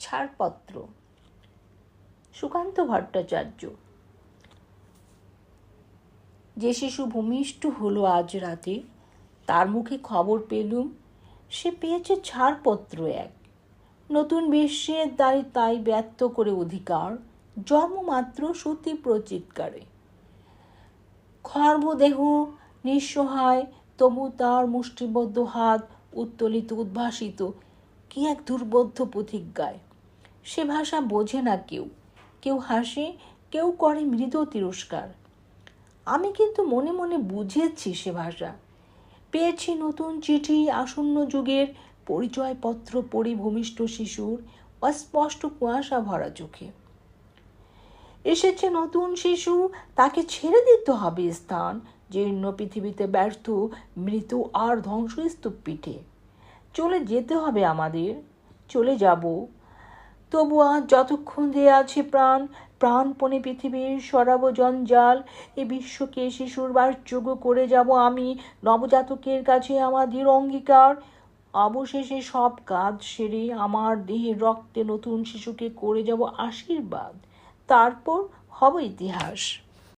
ছাড়পত্র। সুকান্ত ভট্টাচার্য। যে শিশু ভূমিষ্ঠ হলো আজ রাতে, তার মুখে খবর পেলুম, সে পেয়েছে ছাড়পত্র এক। নতুন বিশ্বের দ্বারে তাই ব্যর্থ করে অধিকার জন্মমাত্র সতী প্রচিৎকারে। খর্বদেহ নিঃসহায়, তবু তার মুষ্টিবদ্ধ হাত উত্তোলিত, উদ্ভাসিত, কি এক দুর্বোধ্য প্রতিজ্ঞায়। সে ভাষা বোঝে না কেউ। কেউ হাসে, কেউ করে মৃদ তিরস্কার। আমি কিন্তু মনে মনে বুঝেছি সে ভাষা। পেয়েছি নতুন চিঠি, আসন্ন যুগের পরিচয়পত্র পরিভূমিষ্ঠ শিশুর অস্পষ্ট কুয়াশা ভরা চোখে। এসেছে নতুন শিশু, তাকে ছেড়ে দিতে হবে স্থান জীর্ণ পৃথিবীতে ব্যর্থ, মৃত আর ধ্বংসস্তূপ পিঠে। চলে যেতে হবে আমাদের, চলে যাব তবু আজ যতক্ষণ দেয়া আছে প্রাণ, প্রাণপণে পৃথিবীর সরাব জঞ্জাল এ বিশ্বকে শিশুর বাসযোগ্য করে যাব আমি। নবজাতকের কাছে আমার আমাদের অঙ্গীকার। অবশেষে সব কাজ সেরে আমার দেহের রক্তে নতুন শিশুকে করে যাব আশীর্বাদ। তারপর হবে ইতিহাস।